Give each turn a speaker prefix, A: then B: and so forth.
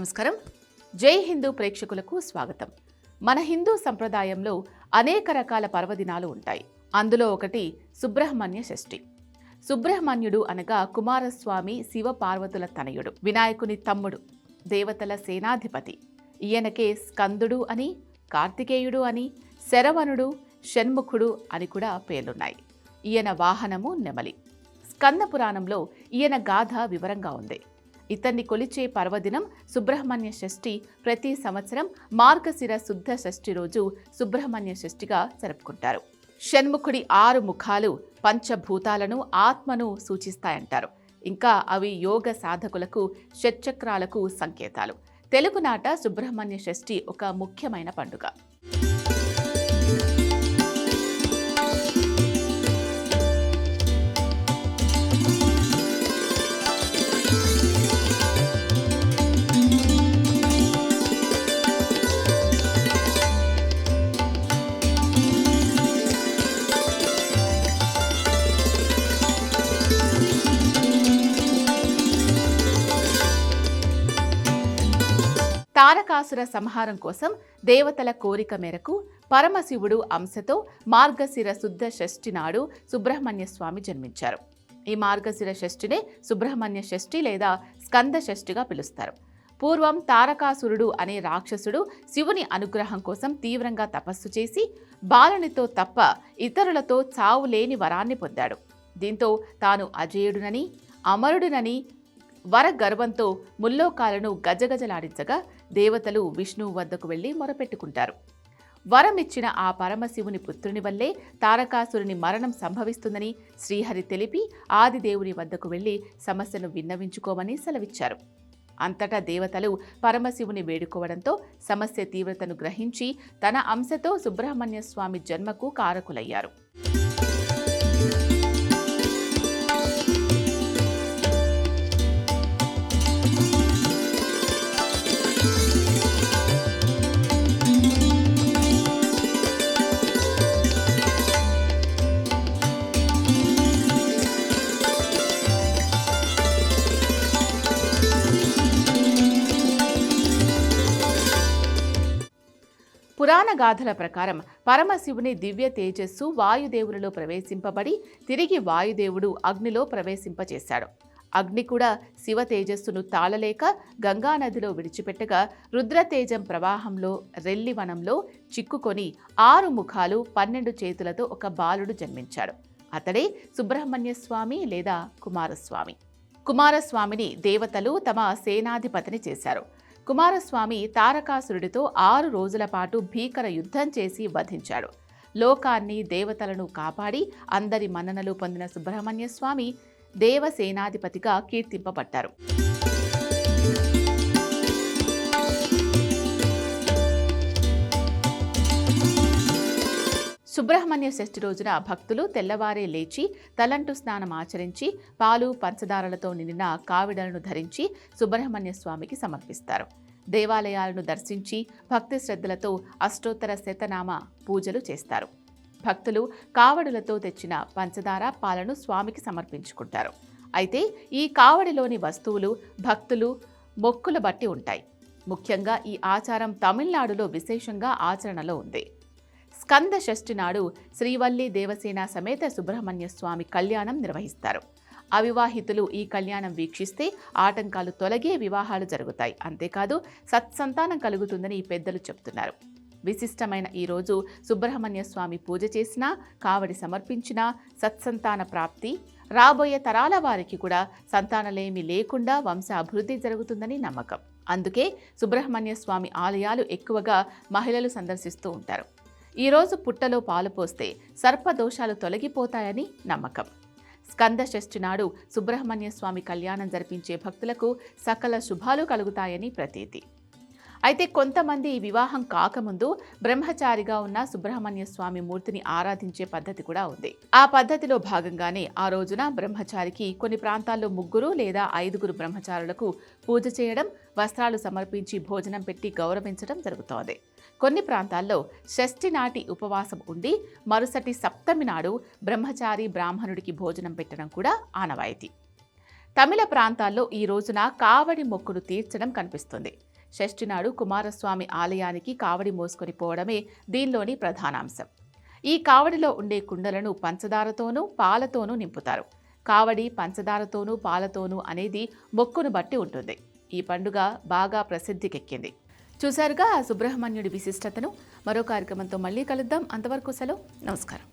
A: నమస్కారం. జై హిందూ ప్రేక్షకులకు స్వాగతం. మన హిందూ సంప్రదాయంలో అనేక రకాల పర్వదినాలు ఉంటాయి. అందులో ఒకటి సుబ్రహ్మణ్య షష్ఠి. సుబ్రహ్మణ్యుడు అనగా కుమారస్వామి శివ పార్వతుల తనయుడు వినాయకుని తమ్ముడు దేవతల సేనాధిపతి. ఈయనకే స్కందుడు అని కార్తికేయుడు అని శరవణుడు షణ్ముఖుడు అని కూడా పేర్లున్నాయి. ఈయన వాహనము నెమలి. స్కంద పురాణంలో ఈయన గాథ వివరంగా ఉంది. ఇతన్ని కొలిచే పర్వదినం సుబ్రహ్మణ్య షష్ఠి ప్రతి సంవత్సరం మార్గశిర శుద్ధ షష్ఠి రోజు సుబ్రహ్మణ్య షష్ఠిగా జరుపుకుంటారు. షణ్ముఖుడి ఆరు ముఖాలు పంచభూతాలను ఆత్మను సూచిస్తాయంటారు. ఇంకా అవి యోగ సాధకులకు షట్చక్రాలకు సంకేతాలు. తెలుగునాట సుబ్రహ్మణ్య షష్ఠి ఒక ముఖ్యమైన పండుగ. తారకాసుర సంహారం కోసం దేవతల కోరిక మేరకు పరమశివుడు అంశతో మార్గశిర శుద్ధ షష్ఠి నాడు సుబ్రహ్మణ్య స్వామి జన్మించారు. ఈ మార్గశిర షష్ఠినే సుబ్రహ్మణ్య షష్ఠి లేదా స్కంద షష్ఠిగా పిలుస్తారు. పూర్వం తారకాసురుడు అనే రాక్షసుడు శివుని అనుగ్రహం కోసం తీవ్రంగా తపస్సు చేసి బాలునితో తప్ప ఇతరులతో చావు లేని వరాన్ని పొందాడు. దీంతో తాను అజేయుడునని అమరుడునని వర గర్వంతో ముల్లోకాలను గజగజలాడించగా దేవతలు విష్ణువు వద్దకు వెళ్ళి మొరపెట్టుకుంటారు. వరమిచ్చిన ఆ పరమశివుని పుత్రుని వల్లే తారకాసురుని మరణం సంభవిస్తుందని శ్రీహరి తెలిపి ఆదిదేవుని వద్దకు వెళ్ళి సమస్యను విన్నవించుకోమని సెలవిచ్చారు. అంతటా దేవతలు పరమశివుని వేడుకోవడంతో సమస్య తీవ్రతను గ్రహించి తన అంశతో సుబ్రహ్మణ్య స్వామి జన్మకు కారకులయ్యారు. పురాణ గాథల ప్రకారం పరమశివుని దివ్య తేజస్సు వాయుదేవులలో ప్రవేశింపబడి తిరిగి వాయుదేవుడు అగ్నిలో ప్రవేశింపచేశాడు. అగ్ని కూడా శివ తేజస్సును తాళలేక గంగానదిలో విడిచిపెట్టగా రుద్రతేజం ప్రవాహంలో రెల్లివనంలో చిక్కుకొని ఆరు ముఖాలు పన్నెండు చేతులతో ఒక బాలుడు జన్మించాడు. అతడే సుబ్రహ్మణ్య స్వామి లేదా కుమారస్వామి. కుమారస్వామిని దేవతలు తమ సేనాధిపతిని చేశారు. కుమారస్వామి తారకాసురుడితో ఆరు రోజుల పాటు భీకర యుద్ధం చేసి వధించాడు. లోకాన్ని దేవతలను కాపాడి అందరి మన్ననలు పొందిన సుబ్రహ్మణ్య స్వామి దేవసేనాధిపతిగా కీర్తింపబడ్డారు. సుబ్రహ్మణ్య షష్ఠి రోజున భక్తులు తెల్లవారే లేచి తలంటు స్నానం ఆచరించి పాలు పంచదారలతో నిండిన కావిడలను ధరించి సుబ్రహ్మణ్య స్వామికి సమర్పిస్తారు. దేవాలయాలను దర్శించి భక్తి శ్రద్ధలతో అష్టోత్తర శతనామ పూజలు చేస్తారు. భక్తులు కావడులతో తెచ్చిన పంచదార పాలను స్వామికి సమర్పించుకుంటారు. అయితే ఈ కావడిలోని వస్తువులు భక్తులు మొక్కుల బట్టి ఉంటాయి. ముఖ్యంగా ఈ ఆచారం తమిళనాడులో విశేషంగా ఆచరణలో ఉంది. స్కంద షష్ఠి నాడు శ్రీవల్లి దేవసేన సమేత సుబ్రహ్మణ్య స్వామి కళ్యాణం నిర్వహిస్తారు. అవివాహితులు ఈ కళ్యాణం వీక్షిస్తే ఆటంకాలు తొలగే వివాహాలు జరుగుతాయి. అంతేకాదు సత్సంతానం కలుగుతుందని ఈ పెద్దలు చెప్తున్నారు. విశిష్టమైన ఈ రోజు సుబ్రహ్మణ్య స్వామి పూజ చేసినా కావడి సమర్పించినా సత్సంతాన ప్రాప్తి రాబోయే తరాల వారికి కూడా సంతానలేమి లేకుండా వంశ అభివృద్ధి జరుగుతుందని నమ్మకం. అందుకే సుబ్రహ్మణ్య స్వామి ఆలయాలు ఎక్కువగా మహిళలు సందర్శిస్తూ ఉంటారు. ఈరోజు పుట్టలో పాలు పోస్తే సర్పదోషాలు తొలగిపోతాయని నమ్మకం. స్కంద షష్ఠి నాడు సుబ్రహ్మణ్య స్వామి కళ్యాణం జరిపించే భక్తులకు సకల శుభాలు కలుగుతాయని ప్రతీతి. అయితే కొంతమంది ఈ వివాహం కాకముందు బ్రహ్మచారిగా ఉన్న సుబ్రహ్మణ్య స్వామి మూర్తిని ఆరాధించే పద్ధతి కూడా ఉంది. ఆ పద్ధతిలో భాగంగానే ఆ రోజున బ్రహ్మచారికి కొన్ని ప్రాంతాల్లో ముగ్గురు లేదా ఐదుగురు బ్రహ్మచారులకు పూజ చేయడం వస్త్రాలు సమర్పించి భోజనం పెట్టి గౌరవించడం జరుగుతోంది. కొన్ని ప్రాంతాల్లో షష్ఠి నాటి ఉపవాసం ఉండి మరుసటి సప్తమి నాడు బ్రహ్మచారి బ్రాహ్మణుడికి భోజనం పెట్టడం కూడా ఆనవాయితీ. తమిళ ప్రాంతాల్లో ఈ రోజున కావడి మొక్కును తీర్చడం కనిపిస్తుంది. షష్ఠి నాడు కుమారస్వామి ఆలయానికి కావడి మోసుకొని పోవడమే దీనిలోని ప్రధానాంశం. ఈ కావడిలో ఉండే కుండలను పంచదారతోనూ పాలతోనూ నింపుతారు. కావడి పంచదారతోనూ పాలతోనూ అనేది మొక్కును బట్టి ఉంటుంది. ఈ పండుగ బాగా ప్రసిద్ధికెక్కింది. చూశారుగా ఆ సుబ్రహ్మణ్యుడి విశిష్టతను. మరో కార్యక్రమంతో మళ్ళీ కలుద్దాం. అంతవరకు సెలవు. నమస్కారం.